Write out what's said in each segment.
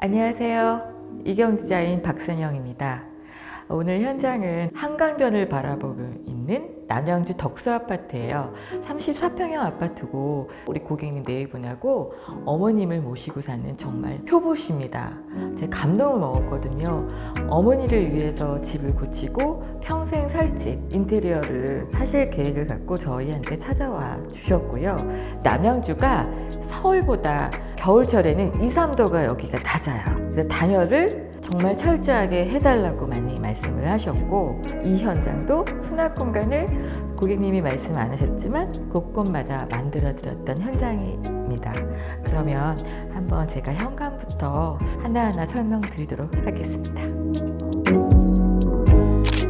안녕하세요. 이경 디자인 박선영입니다. 오늘 현장은 한강변을 바라보고 있는 남양주 덕수 아파트예요. 34평형 아파트고 우리 고객님 네 분하고 어머님을 모시고 사는 정말 효부십니다. 제가 감동을 먹었거든요. 어머니를 위해서 집을 고치고 평생 살 집 인테리어를 하실 계획을 갖고 저희한테 찾아와 주셨고요. 남양주가 서울보다 겨울철에는 2, 3도가 여기가 낮아요. 그래서 단열을 정말 철저하게 해달라고 많이 말씀을 하셨고 이 현장도 수납 공간을 고객님이 말씀 안 하셨지만 곳곳마다 만들어 드렸던 현장입니다. 그러면 한번 제가 현관부터 하나하나 설명드리도록 하겠습니다.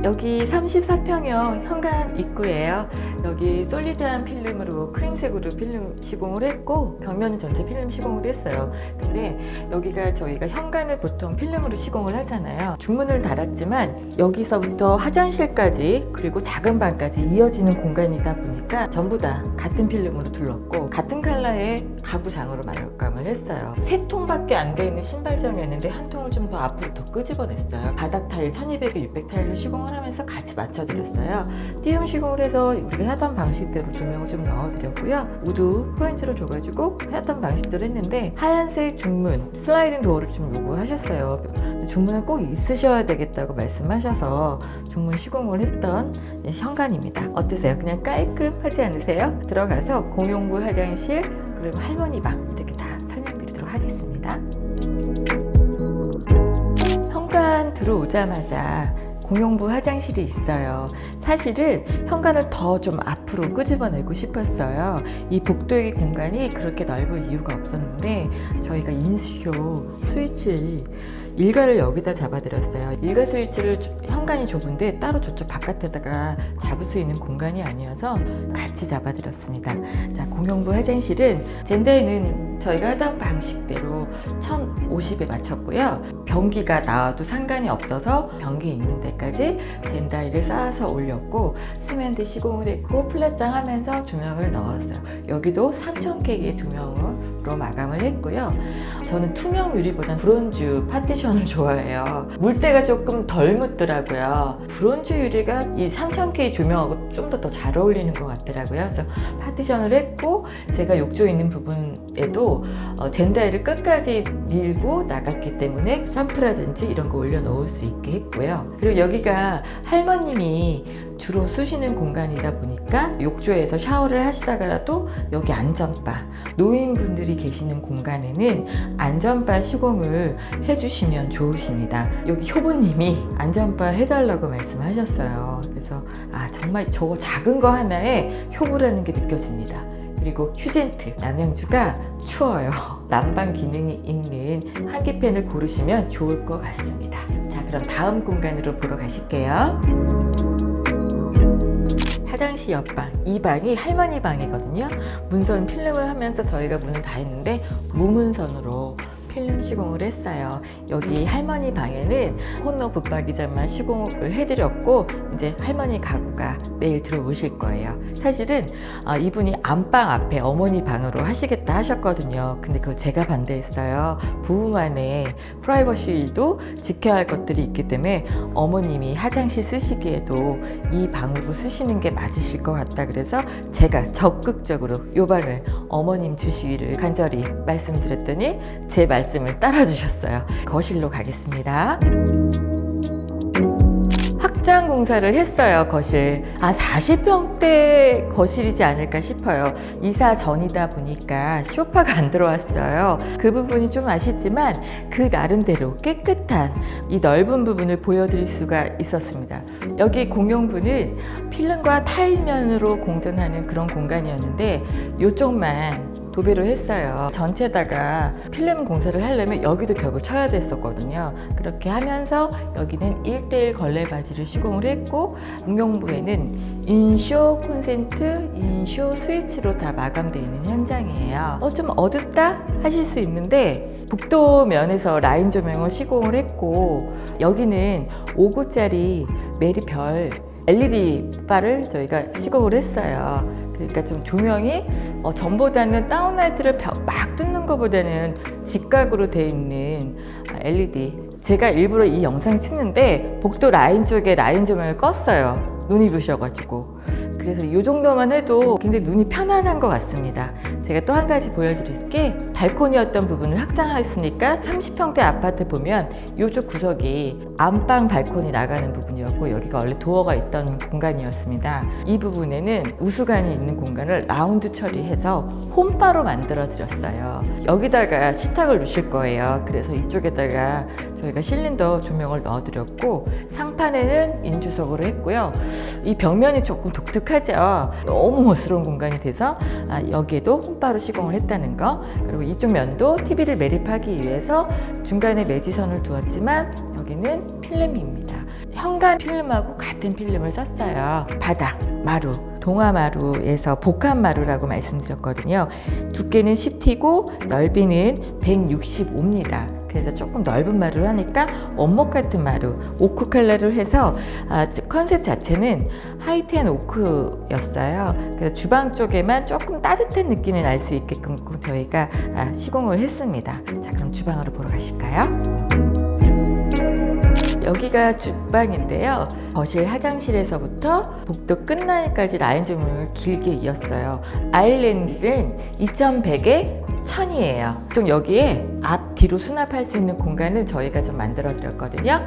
여기 34평형 현관 입구예요. 여기 솔리드한 필름으로 크림색으로 필름 시공을 했고 벽면은 전체 필름 시공을 했어요. 근데 여기가 저희가 현관을 보통 필름으로 시공을 하잖아요. 중문을 달았지만 여기서부터 화장실까지 그리고 작은 방까지 이어지는 공간이다 보니까 전부 다 같은 필름으로 둘렀고 같은 컬러의 가구장으로 마감을 했어요. 세 통밖에 안 돼 있는 신발장이었는데 한 통을 좀 더 앞으로 더 끄집어냈어요. 바닥 타일 1200에 600 타일로 시공을 하면서 같이 맞춰드렸어요. 띄움 시공을 해서 우리가 하던 방식대로 조명을 좀 넣어드렸고요. 우드 포인트를 줘가지고 하던 방식대로 했는데 하얀색 중문 슬라이딩 도어를 좀 요구하셨어요. 중문은 꼭 있으셔야 되겠다고 말씀하셔서 중문 시공을 했던 현관입니다. 어떠세요? 그냥 깔끔하지 않으세요? 들어가서 공용부 화장실 그리고 할머니 방 이렇게 다 설명드리도록 하겠습니다. 현관 들어오자마자 공용부 화장실이 있어요. 사실은 현관을 더 좀 앞으로 끄집어내고 싶었어요. 이 복도의 공간이 그렇게 넓을 이유가 없었는데 저희가 인수쇼 스위치 일가를 여기다 잡아드렸어요. 일가 스위치를 좀- 현관이 좁은데 따로 저쪽 바깥에다가 잡을 수 있는 공간이 아니어서 같이 잡아드렸습니다. 자, 공용부 화장실은 젠더에는 저희가 하던 방식대로 1050에 맞췄고요. 변기가 나와도 상관이 없어서 변기 있는 데까지 젠다이를 쌓아서 올렸고 세면대 시공을 했고 플랫장 하면서 조명을 넣었어요. 여기도 3000K의 조명으로 마감을 했고요. 저는 투명 유리보단 브론즈 파티션을 좋아해요. 물때가 조금 덜 묻더라고요. 브론즈 유리가 이 3000K 조명하고 좀 더 더 잘 어울리는 것 같더라고요. 그래서 파티션을 했고 제가 욕조 있는 부분에도 어, 젠다이를 끝까지 밀고 나갔기 때문에 샴푸라든지 이런 거 올려 놓을 수 있게 했고요. 그리고 여기가 할머님이 주로 쓰시는 공간이다 보니까 욕조에서 샤워를 하시다가라도 여기 안전바 노인분들이 계시는 공간에는 안전바 시공을 해주시면 좋으십니다. 여기 효부님이 안전바 해달라고 말씀하셨어요. 그래서 아 정말 저거 작은 거 하나에 효부라는 게 느껴집니다. 그리고 휴젠트 남양주가 추워요. 난방 기능이 있는 한기팬을 고르시면 좋을 것 같습니다. 자 그럼 다음 공간으로 보러 가실게요. 화장실 옆방 이 방이 할머니 방이거든요. 문선 필름을 하면서 저희가 문을 다 했는데 무문선으로 필름 시공을 했어요. 여기 할머니 방에는 코너 붙박이장만 시공을 해드렸고 이제 할머니 가구가 내일 들어오실 거예요. 사실은 아, 이분이 안방 앞에 어머니 방으로 하시겠다 하셨거든요. 근데 그거 제가 반대했어요. 부부만의 프라이버시도 지켜야 할 것들이 있기 때문에 어머님이 화장실 쓰시기에도 이 방으로 쓰시는 게 맞으실 것 같다. 그래서 제가 적극적으로 이 방을 어머님 주시기를 간절히 말씀드렸더니 제 말 씀을 따라 주셨어요. 거실로 가겠습니다. 확장 공사를 했어요, 거실. 아, 40평대 거실이지 않을까 싶어요. 이사 전이다 보니까 쇼파가 안 들어왔어요. 그 부분이 좀 아쉽지만 그 나름대로 깨끗한 이 넓은 부분을 보여드릴 수가 있었습니다. 여기 공용부는 필름과 타일면으로 공존하는 그런 공간이었는데 이쪽만 도배를 했어요. 전체다가 필름 공사를 하려면 여기도 벽을 쳐야 됐었거든요. 그렇게 하면서 여기는 1대1 걸레 바지를 시공을 했고 공용부에는 인쇼 콘센트, 인쇼 스위치로 다 마감되어 있는 현장이에요. 어, 좀 어둡다 하실 수 있는데 복도 면에서 라인 조명을 시공을 했고 여기는 5구짜리 메리별 LED 바를 저희가 시공을 했어요. 그러니까 좀 조명이 어, 전보다는 다운라이트를 벽- 막 뚫는 것보다는 직각으로 돼 있는 LED. 제가 일부러 이 영상 찍는데 복도 라인 쪽에 라인 조명을 껐어요. 눈이 부셔가지고. 그래서 이 정도만 해도 굉장히 눈이 편안한 것 같습니다. 제가 또 한 가지 보여드릴 게 발코니였던 부분을 확장했으니까 30평대 아파트 보면 이쪽 구석이 안방 발코니 나가는 부분이었고 여기가 원래 도어가 있던 공간이었습니다. 이 부분에는 우수관이 있는 공간을 라운드 처리해서 홈바로 만들어 드렸어요. 여기다가 식탁을 놓으실 거예요. 그래서 이쪽에다가 저희가 실린더 조명을 넣어 드렸고 상판에는 인주석으로 했고요. 이 벽면이 조금 독특 하죠. 너무 멋스러운 공간이 돼서 아, 여기에도 홈바로 시공을 했다는 거. 그리고 이쪽 면도 TV를 매립하기 위해서 중간에 매지선을 두었지만 여기는 필름입니다. 현관 필름하고 같은 필름을 썼어요. 바닥, 마루, 동아마루에서 복합마루라고 말씀드렸거든요. 두께는 10T고 넓이는 165입니다. 그래서 조금 넓은 마루를 하니까 원목 같은 마루, 오크 컬러를 해서 아, 컨셉 자체는 하이트한 오크였어요. 그래서 주방 쪽에만 조금 따뜻한 느낌을 날수 있게끔 저희가 아, 시공을 했습니다. 자, 그럼 주방으로 보러 가실까요? 여기가 주방인데요. 거실 화장실에서부터 복도 끝날까지 라인 조명을 길게 이었어요. 아일랜드는 2100에 1000이에요. 보통 여기에 앞, 뒤로 수납할 수 있는 공간을 저희가 좀 만들어 드렸거든요.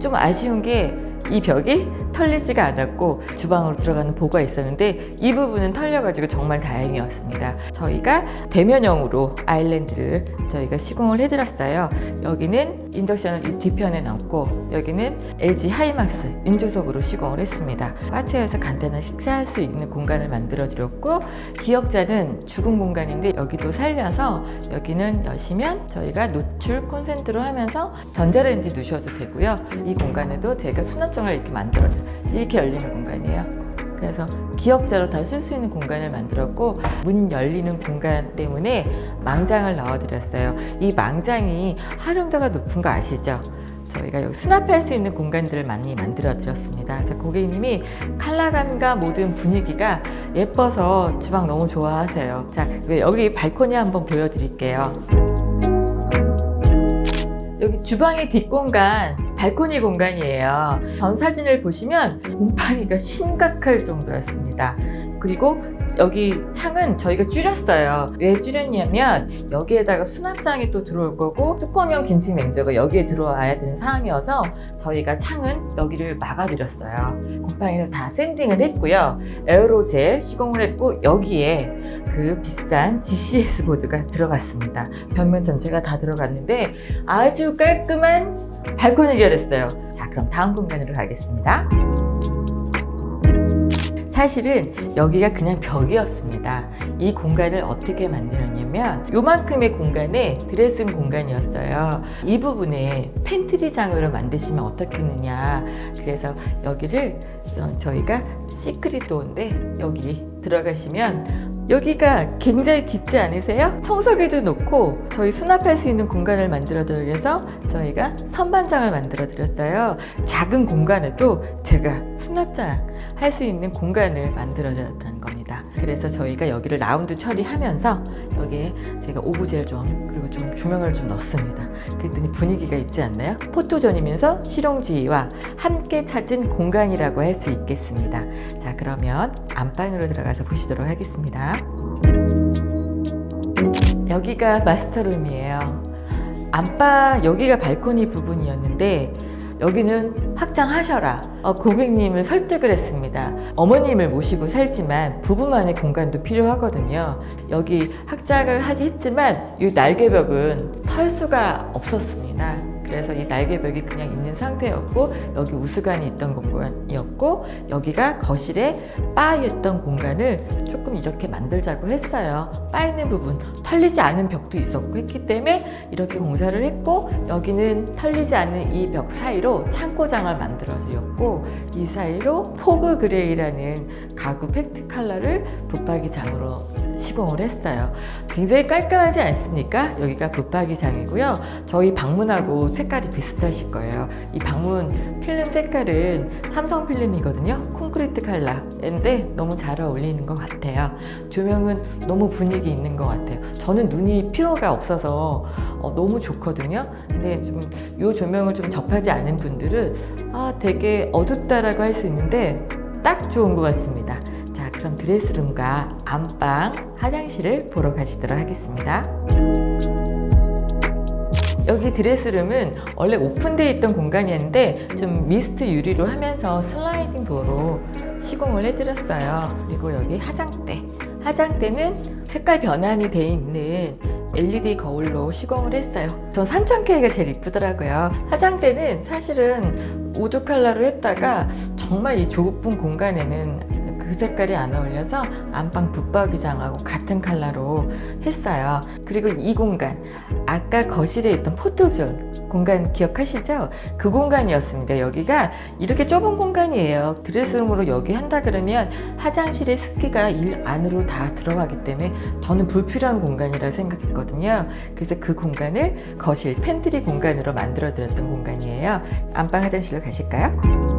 좀 아쉬운 게 이 벽이 털리지가 않았고 주방으로 들어가는 보가 있었는데 이 부분은 털려가지고 정말 다행이었습니다. 저희가 대면형으로 아일랜드를 저희가 시공을 해드렸어요. 여기는 인덕션을 이 뒤편에 넣고 여기는 LG 하이막스 인조석으로 시공을 했습니다. 파츠에서 간단한 식사할 수 있는 공간을 만들어 드렸고 기역자는 죽은 공간인데 여기도 살려서 여기는 여시면 저희가 노출 콘센트로 하면서 전자레인지 두셔도 되고요. 이 공간에도 제가 수납장을 이렇게 만들어 이렇게 열리는 공간이에요. 그래서 기역자로 다 쓸 수 있는 공간을 만들었고 문 열리는 공간 때문에 망장을 넣어드렸어요. 이 망장이 활용도가 높은 거 아시죠? 저희가 여기 수납할 수 있는 공간들을 많이 만들어 드렸습니다. 그래서 고객님이 컬러감과 모든 분위기가 예뻐서 주방 너무 좋아하세요. 자, 여기 발코니 한번 보여드릴게요. 여기 주방의 뒷공간 발코니 공간이에요. 전 사진을 보시면 곰팡이가 심각할 정도였습니다. 그리고 여기 창은 저희가 줄였어요. 왜 줄였냐면 여기에다가 수납장이 또 들어올 거고 뚜껑형 김치 냉장고가 여기에 들어와야 되는 상황이어서 저희가 창은 여기를 막아드렸어요. 곰팡이를 다 샌딩을 했고요. 에어로젤 시공을 했고 여기에 그 비싼 GCS 보드가 들어갔습니다. 벽면 전체가 다 들어갔는데 아주 깔끔한 발코니가 됐어요. 자, 그럼 다음 공간으로 가겠습니다. 사실은 여기가 그냥 벽이었습니다. 이 공간을 어떻게 만들었냐면 요만큼의 공간에 드레싱 공간이었어요. 이 부분에 팬트리장으로 만드시면 어떻겠느냐. 그래서 여기를 어, 저희가 시크릿 도어인데 여기 들어가시면 여기가 굉장히 깊지 않으세요? 청소기도 놓고 저희 수납할 수 있는 공간을 만들어 위해서 저희가 선반장을 만들어 드렸어요. 작은 공간에도 제가 수납장 할 수 있는 공간을 만들어 드렸다는 겁니다. 그래서 저희가 여기를 라운드 처리하면서 여기에 제가 오브제를 좀 좀 조명을 좀 넣습니다. 그랬더니 분위기가 있지 않나요? 포토존이면서 실용주의와 함께 찾은 공간이라고 할 수 있겠습니다. 자, 그러면 안방으로 들어가서 보시도록 하겠습니다. 여기가 마스터룸이에요. 안방 여기가 발코니 부분이었는데 여기는 확장하셔라. 어, 고객님을 설득을 했습니다. 어머님을 모시고 살지만 부부만의 공간도 필요하거든요. 여기 확장을 했지만 이 날개벽은 털 수가 없었습니다. 그래서 이 날개벽이 그냥 있는 상태였고 여기 우수관이 있던 공간이었고 여기가 거실에 바 있던 공간을 조금 이렇게 만들자고 했어요. 바 있는 부분 털리지 않은 벽도 있었고 했기 때문에 이렇게 공사를 했고 여기는 털리지 않는 이 벽 사이로 창고장을 만들어 드렸고 이 사이로 포그 그레이라는 가구 팩트 컬러를 붙박이 장으로 시공을 했어요. 굉장히 깔끔하지 않습니까? 여기가 붙박이장이고요. 저희 방문하고 색깔이 비슷하실 거예요. 이 방문 필름 색깔은 삼성 필름이거든요. 콘크리트 컬러인데 너무 잘 어울리는 것 같아요. 조명은 너무 분위기 있는 것 같아요. 저는 눈이 피로가 없어서 어, 너무 좋거든요. 근데 좀이 조명을 좀 접하지 않은 분들은 아 되게 어둡다라고 할 수 있는데 딱 좋은 것 같습니다. 자, 그럼 드레스룸과 안방, 화장실을 보러 가시도록 하겠습니다. 여기 드레스룸은 원래 오픈되어 있던 공간이었는데 좀 미스트 유리로 하면서 슬라이딩 도어로 시공을 해드렸어요. 그리고 여기 화장대. 화장대는 색깔 변환이 돼 있는 LED 거울로 시공을 했어요. 전 3000K가 제일 이쁘더라고요. 화장대는 사실은 우드 컬러로 했다가 정말 이 좁은 공간에는 그 색깔이 안 어울려서 안방 붙박이장하고 같은 컬러로 했어요. 그리고 이 공간, 아까 거실에 있던 포토존 공간 기억하시죠? 그 공간이었습니다. 여기가 이렇게 좁은 공간이에요. 드레스룸으로 여기 한다 그러면 화장실의 습기가 일 안으로 다 들어가기 때문에 저는 불필요한 공간이라 생각했거든요. 그래서 그 공간을 거실 팬트리 공간으로 만들어 드렸던 공간이에요. 안방 화장실로 가실까요?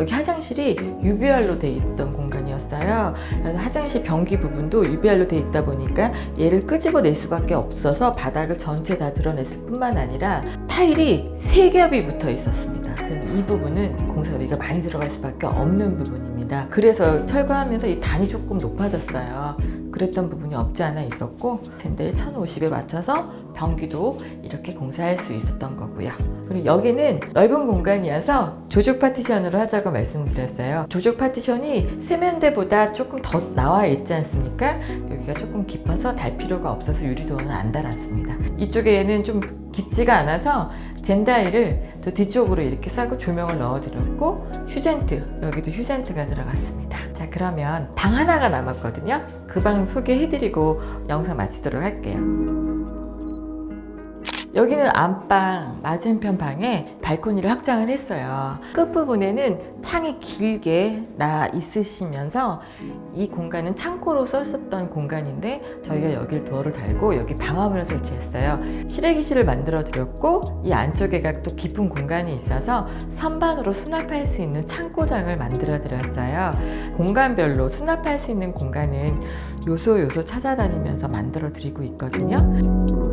여기 화장실이 UBR로 돼 있던 공간이었어요. 화장실 변기 부분도 UBR로 돼 있다 보니까 얘를 끄집어낼 수밖에 없어서 바닥을 전체 다 드러냈을 뿐만 아니라 타일이 세 겹이 붙어 있었습니다. 그래서 이 부분은 공사비가 많이 들어갈 수밖에 없는 부분입니다. 그래서 철거하면서 이 단이 조금 높아졌어요. 그랬던 부분이 없지 않아 있었고 텐데 1050에 맞춰서 변기도 이렇게 공사할 수 있었던 거고요. 그리고 여기는 넓은 공간이어서 조직 파티션으로 하자고 말씀드렸어요. 조직 파티션이 세면대보다 조금 더 나와 있지 않습니까? 여기가 조금 깊어서 달 필요가 없어서 유리도어는 안 달았습니다. 이쪽에는 좀 깊지가 않아서 젠다이를 더 뒤쪽으로 이렇게 싸고 조명을 넣어드렸고 휴젠트 여기도 휴젠트가 들어갔습니다. 자 그러면 방 하나가 남았거든요. 그 방 소개해드리고 영상 마치도록 할게요. 여기는 안방 맞은편 방에 발코니를 확장을 했어요. 끝부분에는 창이 길게 나 있으시면서 이 공간은 창고로 썼었던 공간인데 저희가 여기를 도어를 달고 여기 방화문을 설치했어요. 실외기실을 만들어 드렸고 이 안쪽에가 또 깊은 공간이 있어서 선반으로 수납할 수 있는 창고장을 만들어 드렸어요. 공간별로 수납할 수 있는 공간은 요소 요소 찾아다니면서 만들어 드리고 있거든요.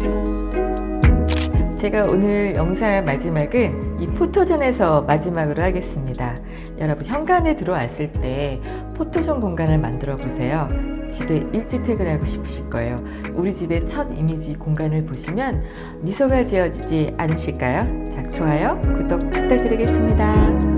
제가 오늘 영상 마지막은 이 포토존에서 마지막으로 하겠습니다. 여러분 현관에 들어왔을 때 포토존 공간을 만들어 보세요. 집에 일찍 퇴근하고 싶으실 거예요. 우리 집의 첫 이미지 공간을 보시면 미소가 지어지지 않으실까요? 자, 좋아요, 구독 부탁드리겠습니다.